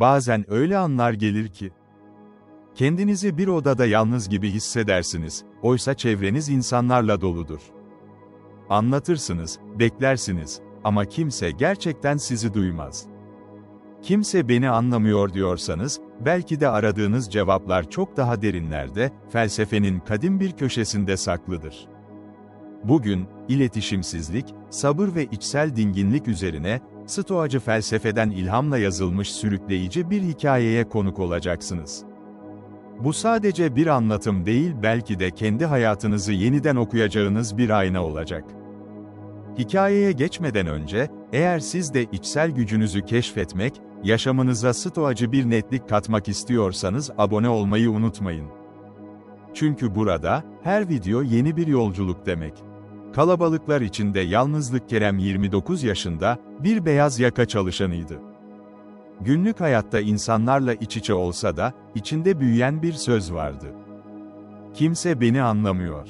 Bazen öyle anlar gelir ki, kendinizi bir odada yalnız gibi hissedersiniz, oysa çevreniz insanlarla doludur. Anlatırsınız, beklersiniz ama kimse gerçekten sizi duymaz. Kimse beni anlamıyor diyorsanız, belki de aradığınız cevaplar çok daha derinlerde, felsefenin kadim bir köşesinde saklıdır. Bugün, iletişimsizlik, sabır ve içsel dinginlik üzerine, Stoacı felsefeden ilhamla yazılmış sürükleyici bir hikayeye konuk olacaksınız. Bu sadece bir anlatım değil belki de kendi hayatınızı yeniden okuyacağınız bir ayna olacak. Hikayeye geçmeden önce, eğer siz de içsel gücünüzü keşfetmek, yaşamınıza stoacı bir netlik katmak istiyorsanız abone olmayı unutmayın. Çünkü burada, her video yeni bir yolculuk demek. Kalabalıklar içinde yalnızlık Kerem 29 yaşında, bir beyaz yaka çalışanıydı. Günlük hayatta insanlarla iç içe olsa da, içinde büyüyen bir söz vardı. Kimse beni anlamıyor.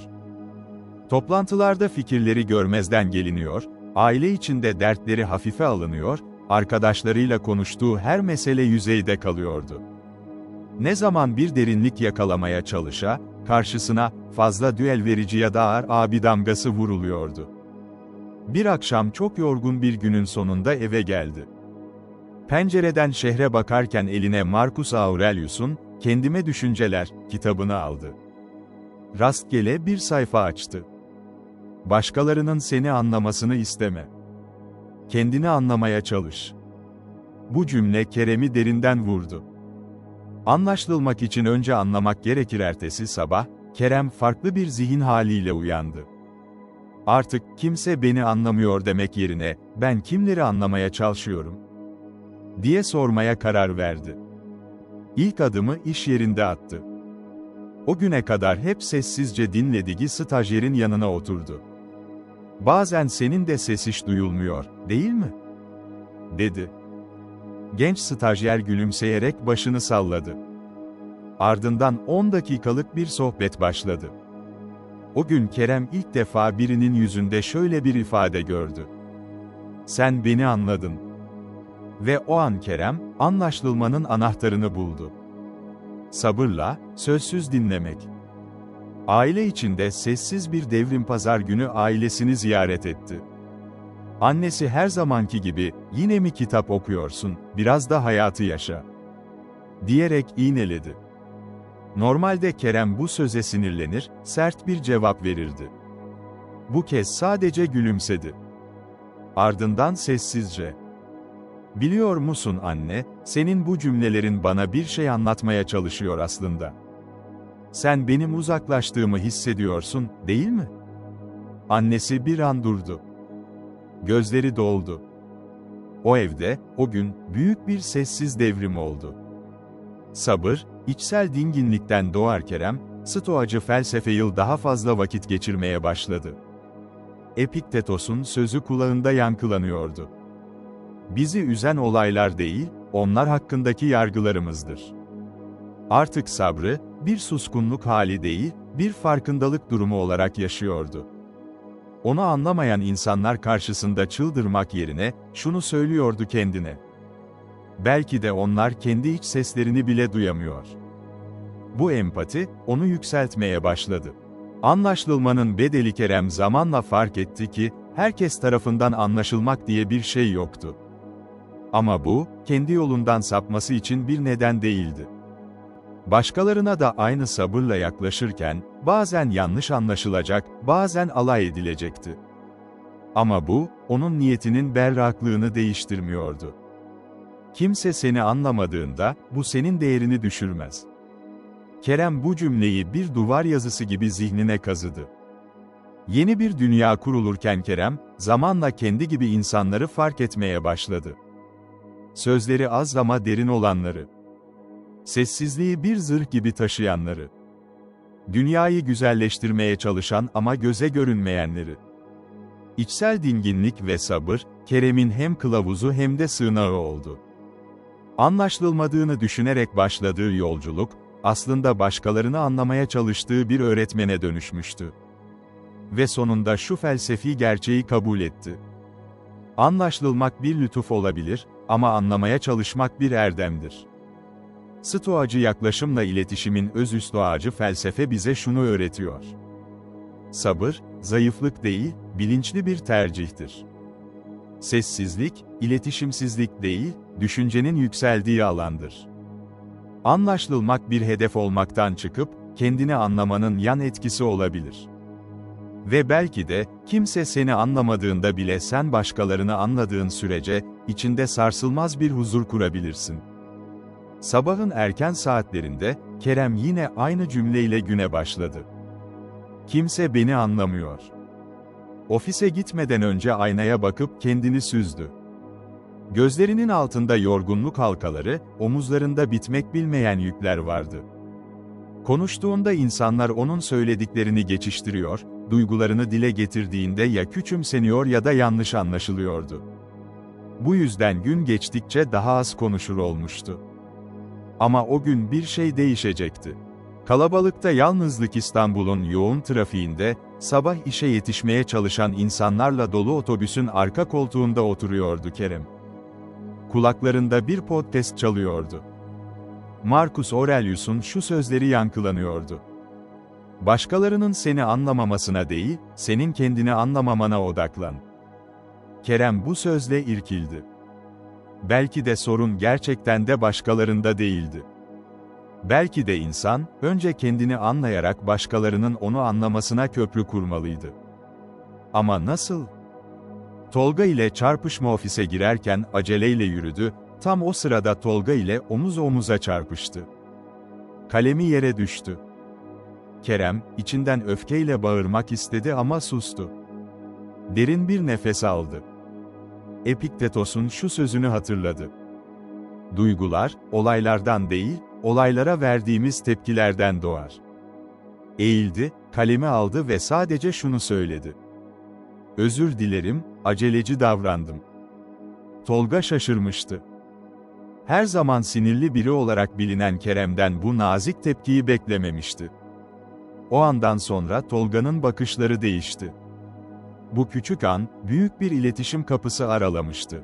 Toplantılarda fikirleri görmezden geliniyor, aile içinde dertleri hafife alınıyor, arkadaşlarıyla konuştuğu her mesele yüzeyde kalıyordu. Ne zaman bir derinlik yakalamaya çalışa, karşısına fazla düel verici ya da ağır abi damgası vuruluyordu. Bir akşam çok yorgun bir günün sonunda eve geldi. Pencereden şehre bakarken eline Marcus Aurelius'un Kendime Düşünceler kitabını aldı. Rastgele bir sayfa açtı. Başkalarının seni anlamasını isteme. Kendini anlamaya çalış. Bu cümle Kerem'i derinden vurdu. Anlaşılmak için önce anlamak gerekir ertesi sabah, Kerem farklı bir zihin haliyle uyandı. Artık kimse beni anlamıyor demek yerine, ben kimleri anlamaya çalışıyorum? diye sormaya karar verdi. İlk adımı iş yerinde attı. O güne kadar hep sessizce dinlediği stajyerin yanına oturdu. Bazen senin de ses hiç duyulmuyor, değil mi? dedi. Genç stajyer gülümseyerek başını salladı. Ardından 10 dakikalık bir sohbet başladı. O gün Kerem ilk defa birinin yüzünde şöyle bir ifade gördü. Sen beni anladın. Ve o an Kerem, anlaşılmanın anahtarını buldu. Sabırla, sözsüz dinlemek. Aile içinde sessiz bir devrim pazar günü ailesini ziyaret etti. Annesi her zamanki gibi, yine mi kitap okuyorsun, biraz da hayatı yaşa. Diyerek iğneledi. Normalde Kerem bu söze sinirlenir, sert bir cevap verirdi. Bu kez sadece gülümsedi. Ardından sessizce. Biliyor musun anne, senin bu cümlelerin bana bir şey anlatmaya çalışıyor aslında. Sen benim uzaklaştığımı hissediyorsun, değil mi? Annesi bir an durdu. Gözleri doldu. O evde, o gün, büyük bir sessiz devrim oldu. Sabır, içsel dinginlikten doğar Kerem, Stoacı felsefe yıl daha fazla vakit geçirmeye başladı. Epiktetos'un sözü kulağında yankılanıyordu. Bizi üzen olaylar değil, onlar hakkındaki yargılarımızdır. Artık sabrı, bir suskunluk hali değil, bir farkındalık durumu olarak yaşıyordu. Onu anlamayan insanlar karşısında çıldırmak yerine, şunu söylüyordu kendine. Belki de onlar kendi iç seslerini bile duyamıyor. Bu empati, onu yükseltmeye başladı. Anlaşılmanın bedeli Kerem zamanla fark etti ki, herkes tarafından anlaşılmak diye bir şey yoktu. Ama bu, kendi yolundan sapması için bir neden değildi. Başkalarına da aynı sabırla yaklaşırken, bazen yanlış anlaşılacak, bazen alay edilecekti. Ama bu, onun niyetinin berraklığını değiştirmiyordu. Kimse seni anlamadığında, bu senin değerini düşürmez. Kerem bu cümleyi bir duvar yazısı gibi zihnine kazıdı. Yeni bir dünya kurulurken Kerem, zamanla kendi gibi insanları fark etmeye başladı. Sözleri az ama derin olanları. Sessizliği bir zırh gibi taşıyanları. Dünyayı güzelleştirmeye çalışan ama göze görünmeyenleri. İçsel dinginlik ve sabır, Kerem'in hem kılavuzu hem de sığınağı oldu. Anlaşılmadığını düşünerek başladığı yolculuk, aslında başkalarını anlamaya çalıştığı bir öğretmene dönüşmüştü. Ve sonunda şu felsefi gerçeği kabul etti. Anlaşılmak bir lütuf olabilir, ama anlamaya çalışmak bir erdemdir. Stoacı yaklaşımla iletişimin özüstü ağacı felsefe bize şunu öğretiyor. Sabır, zayıflık değil, bilinçli bir tercihtir. Sessizlik, iletişimsizlik değil, düşüncenin yükseldiği alandır. Anlaşılmak bir hedef olmaktan çıkıp, kendini anlamanın yan etkisi olabilir. Ve belki de, kimse seni anlamadığında bile sen başkalarını anladığın sürece, içinde sarsılmaz bir huzur kurabilirsin. Sabahın erken saatlerinde, Kerem yine aynı cümleyle güne başladı. Kimse beni anlamıyor. Ofise gitmeden önce aynaya bakıp kendini süzdü. Gözlerinin altında yorgunluk halkaları, omuzlarında bitmek bilmeyen yükler vardı. Konuştuğunda insanlar onun söylediklerini geçiştiriyor, duygularını dile getirdiğinde ya küçümseniyor ya da yanlış anlaşılıyordu. Bu yüzden gün geçtikçe daha az konuşur olmuştu. Ama o gün bir şey değişecekti. Kalabalıkta yalnızlık İstanbul'un yoğun trafiğinde, sabah işe yetişmeye çalışan insanlarla dolu otobüsün arka koltuğunda oturuyordu Kerem. Kulaklarında bir podcast çalıyordu. Marcus Aurelius'un şu sözleri yankılanıyordu. Başkalarının seni anlamamasına değil, senin kendini anlamamana odaklan. Kerem bu sözle irkildi. Belki de sorun gerçekten de başkalarında değildi. Belki de insan, önce kendini anlayarak başkalarının onu anlamasına köprü kurmalıydı. Ama nasıl? Tolga ile çarpışma ofise girerken aceleyle yürüdü, tam o sırada Tolga ile omuz omuza çarpıştı. Kalemi yere düştü. Kerem, içinden öfkeyle bağırmak istedi ama sustu. Derin bir nefes aldı. Epiktetos'un şu sözünü hatırladı. Duygular, olaylardan değil, olaylara verdiğimiz tepkilerden doğar. Eğildi, kalemi aldı ve sadece şunu söyledi. Özür dilerim, aceleci davrandım. Tolga şaşırmıştı. Her zaman sinirli biri olarak bilinen Kerem'den bu nazik tepkiyi beklememişti. O andan sonra Tolga'nın bakışları değişti. Bu küçük an, büyük bir iletişim kapısı aralamıştı.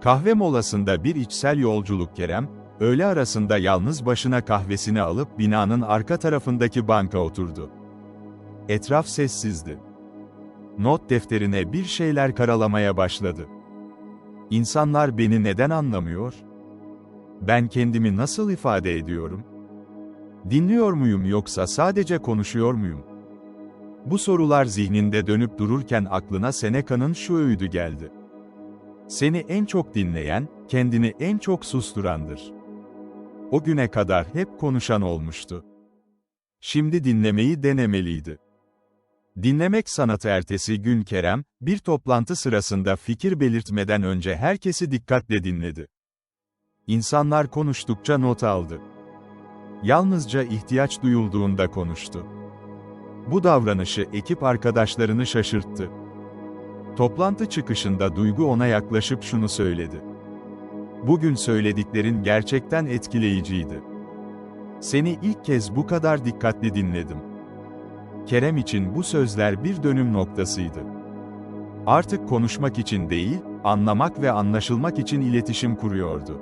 Kahve molasında bir içsel yolculuk Kerem, öğle arasında yalnız başına kahvesini alıp binanın arka tarafındaki banka oturdu. Etraf sessizdi. Not defterine bir şeyler karalamaya başladı. İnsanlar beni neden anlamıyor? Ben kendimi nasıl ifade ediyorum? Dinliyor muyum yoksa sadece konuşuyor muyum? Bu sorular zihninde dönüp dururken aklına Seneca'nın şu öğüdü geldi. Seni en çok dinleyen, kendini en çok susturandır. O güne kadar hep konuşan olmuştu. Şimdi dinlemeyi denemeliydi. Dinlemek sanatı ertesi gün Kerem, bir toplantı sırasında fikir belirtmeden önce herkesi dikkatle dinledi. İnsanlar konuştukça not aldı. Yalnızca ihtiyaç duyulduğunda konuştu. Bu davranışı ekip arkadaşlarını şaşırttı. Toplantı çıkışında Duygu ona yaklaşıp şunu söyledi. Bugün söylediklerin gerçekten etkileyiciydi. Seni ilk kez bu kadar dikkatli dinledim. Kerem için bu sözler bir dönüm noktasıydı. Artık konuşmak için değil, anlamak ve anlaşılmak için iletişim kuruyordu.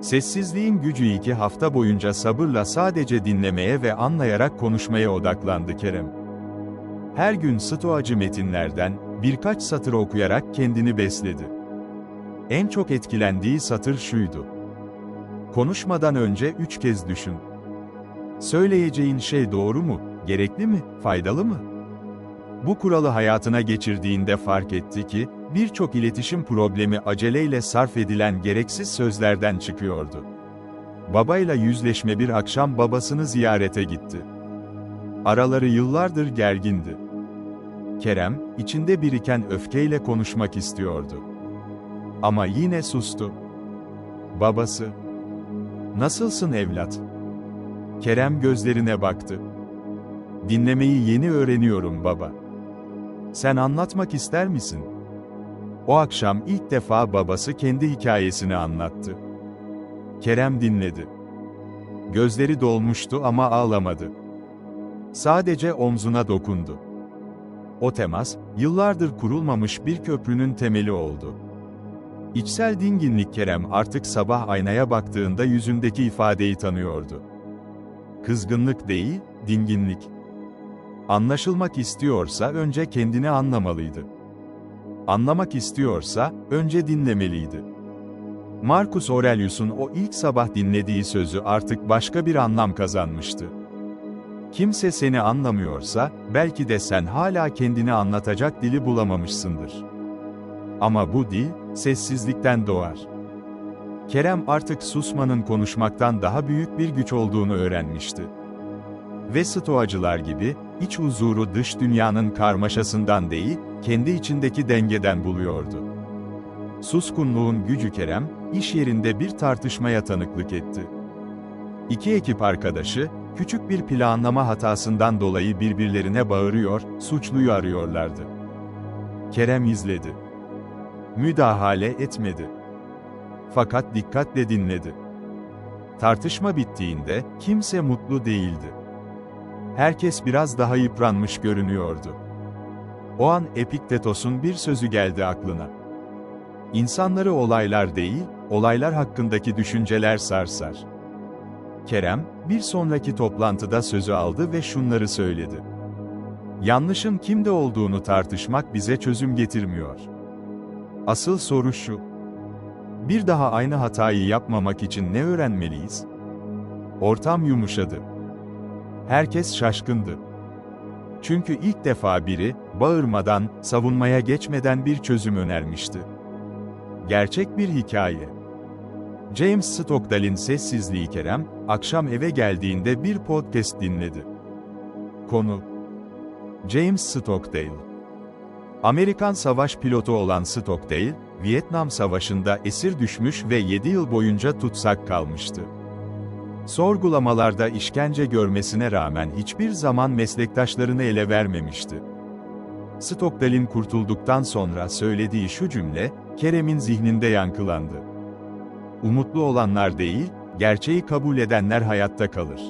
Sessizliğin gücü iki hafta boyunca sabırla sadece dinlemeye ve anlayarak konuşmaya odaklandı Kerem. Her gün stoacı metinlerden, birkaç satır okuyarak kendini besledi. En çok etkilendiği satır şuydu. Konuşmadan önce üç kez düşün. Söyleyeceğin şey doğru mu, gerekli mi, faydalı mı? Bu kuralı hayatına geçirdiğinde fark etti ki, birçok iletişim problemi aceleyle sarf edilen gereksiz sözlerden çıkıyordu. Babayla yüzleşme bir akşam babasını ziyarete gitti. Araları yıllardır gergindi. Kerem, içinde biriken öfkeyle konuşmak istiyordu. Ama yine sustu. Babası. Nasılsın evlat? Kerem gözlerine baktı. Dinlemeyi yeni öğreniyorum baba. Sen anlatmak ister misin? O akşam ilk defa babası kendi hikayesini anlattı. Kerem dinledi. Gözleri dolmuştu ama ağlamadı. Sadece omzuna dokundu. O temas, yıllardır kurulmamış bir köprünün temeli oldu. İçsel dinginlik Kerem artık sabah aynaya baktığında yüzündeki ifadeyi tanıyordu. Kızgınlık değil, dinginlik. Anlaşılmak istiyorsa önce kendini anlamalıydı. Anlamak istiyorsa önce dinlemeliydi. Marcus Aurelius'un o ilk sabah dinlediği sözü artık başka bir anlam kazanmıştı. Kimse seni anlamıyorsa, belki de sen hala kendini anlatacak dili bulamamışsındır. Ama bu dil, sessizlikten doğar. Kerem artık susmanın konuşmaktan daha büyük bir güç olduğunu öğrenmişti. Ve stoacılar gibi, iç huzuru dış dünyanın karmaşasından değil, kendi içindeki dengeden buluyordu. Suskunluğun gücü Kerem, iş yerinde bir tartışmaya tanıklık etti. İki ekip arkadaşı, küçük bir planlama hatasından dolayı birbirlerine bağırıyor, suçluyu arıyorlardı. Kerem izledi. Müdahale etmedi. Fakat dikkatle dinledi. Tartışma bittiğinde, kimse mutlu değildi. Herkes biraz daha yıpranmış görünüyordu. O an Epiktetos'un bir sözü geldi aklına. İnsanları olaylar değil, olaylar hakkındaki düşünceler sarsar. Kerem, bir sonraki toplantıda sözü aldı ve şunları söyledi. Yanlışın kimde olduğunu tartışmak bize çözüm getirmiyor. Asıl soru şu. Bir daha aynı hatayı yapmamak için ne öğrenmeliyiz? Ortam yumuşadı. Herkes şaşkındı. Çünkü ilk defa biri, bağırmadan, savunmaya geçmeden bir çözüm önermişti. Gerçek bir hikaye. James Stockdale'in Sessizliği Kerem, akşam eve geldiğinde bir podcast dinledi. Konu James Stockdale Amerikan savaş pilotu olan Stockdale, Vietnam Savaşı'nda esir düşmüş ve 7 yıl boyunca tutsak kalmıştı. Sorgulamalarda işkence görmesine rağmen hiçbir zaman meslektaşlarını ele vermemişti. Stockdale'in kurtulduktan sonra söylediği şu cümle, Kerem'in zihninde yankılandı. Umutlu olanlar değil, gerçeği kabul edenler hayatta kalır.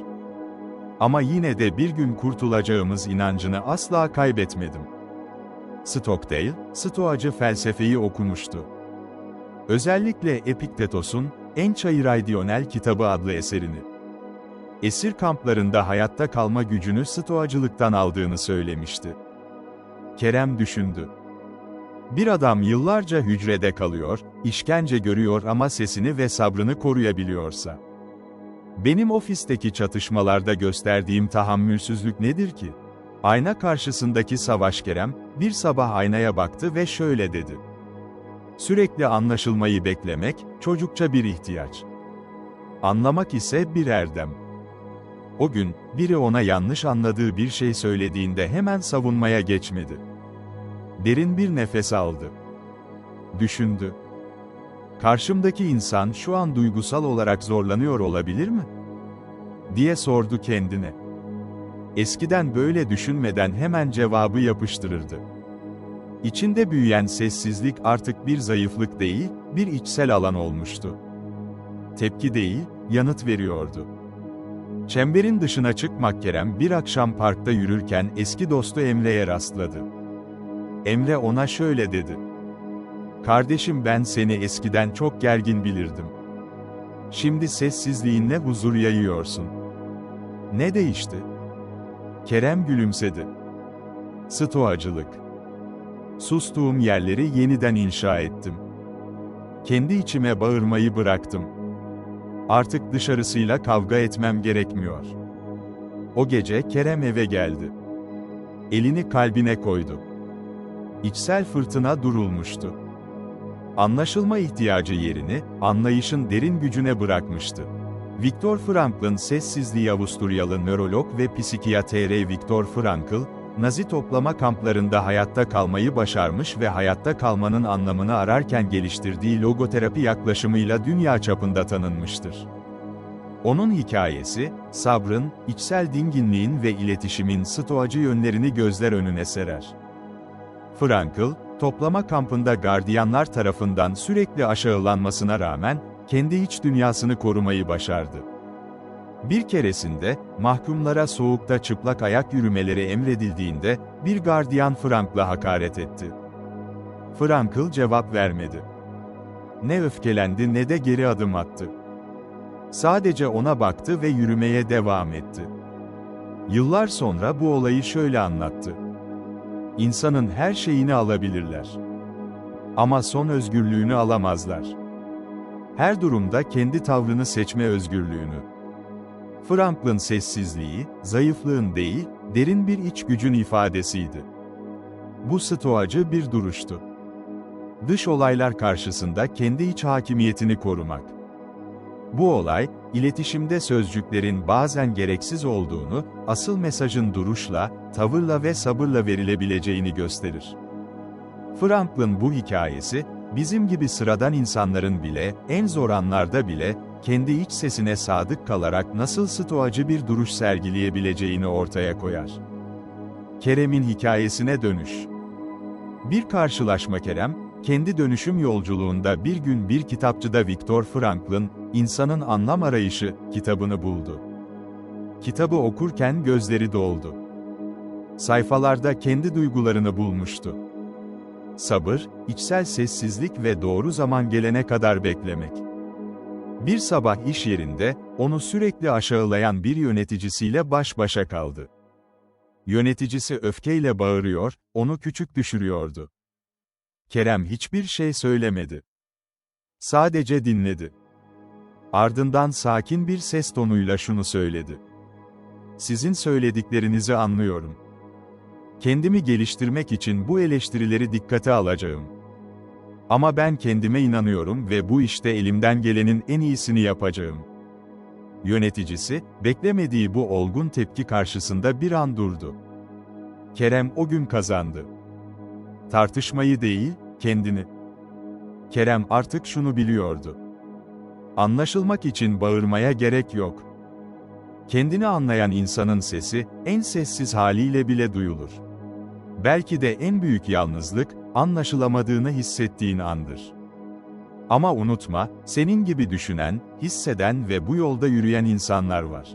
Ama yine de bir gün kurtulacağımız inancını asla kaybetmedim. Stockdale, Stoacı felsefeyi okumuştu. Özellikle Epiktetos'un En Çayıraydiyonel kitabı adlı eserini. Esir kamplarında hayatta kalma gücünü Stoacılıktan aldığını söylemişti. Kerem düşündü. Bir adam yıllarca hücrede kalıyor, işkence görüyor ama sesini ve sabrını koruyabiliyorsa. Benim ofisteki çatışmalarda gösterdiğim tahammülsüzlük nedir ki? Ayna karşısındaki Savaş Kerem, bir sabah aynaya baktı ve şöyle dedi. Sürekli anlaşılmayı beklemek, çocukça bir ihtiyaç. Anlamak ise bir erdem. O gün, biri ona yanlış anladığı bir şey söylediğinde hemen savunmaya geçmedi. Derin bir nefes aldı. Düşündü. Karşımdaki insan şu an duygusal olarak zorlanıyor olabilir mi? diye sordu kendine. Eskiden böyle düşünmeden hemen cevabı yapıştırırdı. İçinde büyüyen sessizlik artık bir zayıflık değil, bir içsel alan olmuştu. Tepki değil, yanıt veriyordu. Çemberin dışına çıkmak Kerem bir akşam parkta yürürken eski dostu Emre'ye rastladı. Emre ona şöyle dedi. Kardeşim ben seni eskiden çok gergin bilirdim. Şimdi sessizliğinle huzur yayıyorsun. Ne değişti? Kerem gülümsedi. Stoacılık. Sustuğum yerleri yeniden inşa ettim. Kendi içime bağırmayı bıraktım. Artık dışarısıyla kavga etmem gerekmiyor. O gece Kerem eve geldi. Elini kalbine koydu. İçsel fırtına durulmuştu. Anlaşılma ihtiyacı yerini, anlayışın derin gücüne bırakmıştı. Viktor Frankl'ın sessizliği Avusturyalı nörolog ve psikiyatr Viktor Frankl, Nazi toplama kamplarında hayatta kalmayı başarmış ve hayatta kalmanın anlamını ararken geliştirdiği logoterapi yaklaşımıyla dünya çapında tanınmıştır. Onun hikayesi, sabrın, içsel dinginliğin ve iletişimin stoacı yönlerini gözler önüne serer. Frankl, toplama kampında gardiyanlar tarafından sürekli aşağılanmasına rağmen, kendi iç dünyasını korumayı başardı. Bir keresinde, mahkumlara soğukta çıplak ayak yürümeleri emredildiğinde, bir gardiyan Frankl'a hakaret etti. Frankl cevap vermedi. Ne öfkelendi ne de geri adım attı. Sadece ona baktı ve yürümeye devam etti. Yıllar sonra bu olayı şöyle anlattı. İnsanın her şeyini alabilirler. Ama son özgürlüğünü alamazlar. Her durumda kendi tavrını seçme özgürlüğünü. Franklin sessizliği, zayıflığın değil, derin bir iç gücün ifadesiydi. Bu stoacı bir duruştu. Dış olaylar karşısında kendi iç hakimiyetini korumak. Bu olay, iletişimde sözcüklerin bazen gereksiz olduğunu, asıl mesajın duruşla, tavırla ve sabırla verilebileceğini gösterir. Franklin bu hikayesi, bizim gibi sıradan insanların bile, en zor anlarda bile, kendi iç sesine sadık kalarak nasıl stoacı bir duruş sergileyebileceğini ortaya koyar. Kerem'in hikayesine dönüş. Bir karşılaşma Kerem, kendi dönüşüm yolculuğunda bir gün bir kitapçıda Viktor Frankl'ın İnsanın Anlam Arayışı kitabını buldu. Kitabı okurken gözleri doldu. Sayfalarda kendi duygularını bulmuştu. Sabır, içsel sessizlik ve doğru zaman gelene kadar beklemek. Bir sabah iş yerinde, onu sürekli aşağılayan bir yöneticisiyle baş başa kaldı. Yöneticisi öfkeyle bağırıyor, onu küçük düşürüyordu. Kerem hiçbir şey söylemedi. Sadece dinledi. Ardından sakin bir ses tonuyla şunu söyledi. Sizin söylediklerinizi anlıyorum. Kendimi geliştirmek için bu eleştirileri dikkate alacağım. Ama ben kendime inanıyorum ve bu işte elimden gelenin en iyisini yapacağım. Yöneticisi, beklemediği bu olgun tepki karşısında bir an durdu. Kerem o gün kazandı. Tartışmayı değil, kendini. Kerem artık şunu biliyordu. Anlaşılmak için bağırmaya gerek yok. Kendini anlayan insanın sesi, en sessiz haliyle bile duyulur. Belki de en büyük yalnızlık, anlaşılamadığını hissettiğin andır. Ama unutma, senin gibi düşünen, hisseden ve bu yolda yürüyen insanlar var.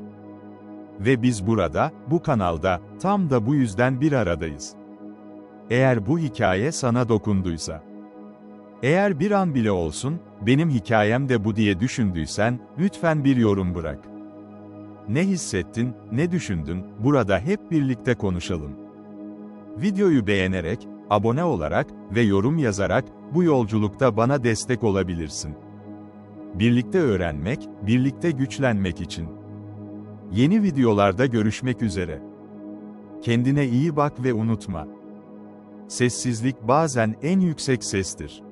Ve biz burada, bu kanalda, tam da bu yüzden bir aradayız. Eğer bu hikaye sana dokunduysa, eğer bir an bile olsun, benim hikayem de bu diye düşündüysen, lütfen bir yorum bırak. Ne hissettin, ne düşündün, burada hep birlikte konuşalım. Videoyu beğenerek, abone olarak ve yorum yazarak bu yolculukta bana destek olabilirsin. Birlikte öğrenmek, birlikte güçlenmek için. Yeni videolarda görüşmek üzere. Kendine iyi bak ve unutma. Sessizlik bazen en yüksek sestir.